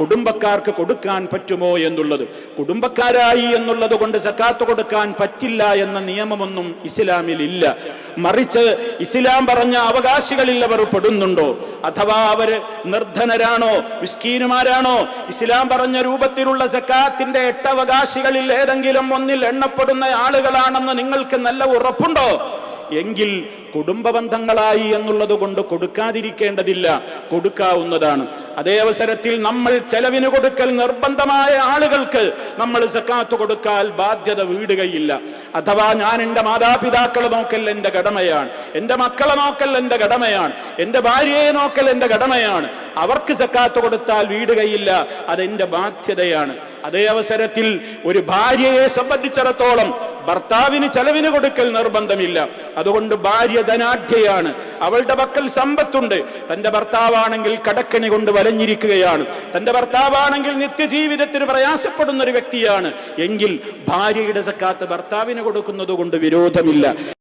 കുടുംബക്കാർക്ക് കൊടുക്കാൻ പറ്റുമോ എന്നുള്ളത്. കുടുംബക്കാരായി എന്നുള്ളത് കൊണ്ട് സക്കാത്ത് കൊടുക്കാൻ പറ്റില്ല എന്ന നിയമമൊന്നും ഇസ്ലാമിൽ ഇല്ല. മറിച്ച് ഇസ്ലാം പറഞ്ഞ അവകാശികളിൽ അവർ പെടുന്നുണ്ടോ? അഥവാ അവർ നിർധനരാണോ? മിസ്കീനുമാരാണോ? ഇസ്ലാം പറഞ്ഞ രൂപത്തിലുള്ള സക്കാത്തിന്റെ എട്ടവകാശികളിൽ ഏതെങ്കിലും ഒന്നിൽ എണ്ണപ്പെടുന്ന ആളുകളാണെന്ന് നിങ്ങൾക്ക് നല്ല ഉറപ്പുണ്ടോ? എങ്കിൽ കുടുംബ ബന്ധങ്ങളായി എന്നുള്ളത് കൊണ്ട് കൊടുക്കാതിരിക്കേണ്ടതില്ല. കൊടുക്കാവുന്നതാണ്. അതേ അവസരത്തിൽ നമ്മൾ ചെലവിന് കൊടുക്കൽ നിർബന്ധമായ ആളുകൾക്ക് നമ്മൾ സക്കാത്ത് കൊടുക്കാൻ ബാധ്യത വീടുകയില്ല. അഥവാ ഞാൻ എന്റെ മാതാപിതാക്കളെ നോക്കൽ എന്റെ കടമയാണ്. എന്റെ മക്കളെ നോക്കൽ എന്റെ കടമയാണ്. എന്റെ ഭാര്യയെ നോക്കൽ എന്റെ കടമയാണ്. അവർക്ക് സക്കാത്ത് കൊടുത്താൽ വീടുകയില്ല അതെന്റെ ബാധ്യതയാണ്. അതേ അവസരത്തിൽ ഒരു ഭാര്യയെ സംബന്ധിച്ചിടത്തോളം ഭർത്താവിന് ചെലവിന് കൊടുക്കൽ നിർബന്ധമില്ല. അതുകൊണ്ട് ഭാര്യ ധനാഢ്യയാണ്. അവളുടെ പക്കൽ സമ്പത്തുണ്ട്. തന്റെ ഭർത്താവാണെങ്കിൽ കടക്കണി കൊണ്ട് വലഞ്ഞിരിക്കുകയാണ്. തന്റെ ഭർത്താവാണെങ്കിൽ നിത്യജീവിതത്തിന് പ്രയാസപ്പെടുന്ന ഒരു വ്യക്തിയാണ്. എങ്കിൽ ഭാര്യയുടെ സക്കാത്ത് ഭർത്താവിന് കൊടുക്കുന്നത് കൊണ്ട് വിരോധമില്ല.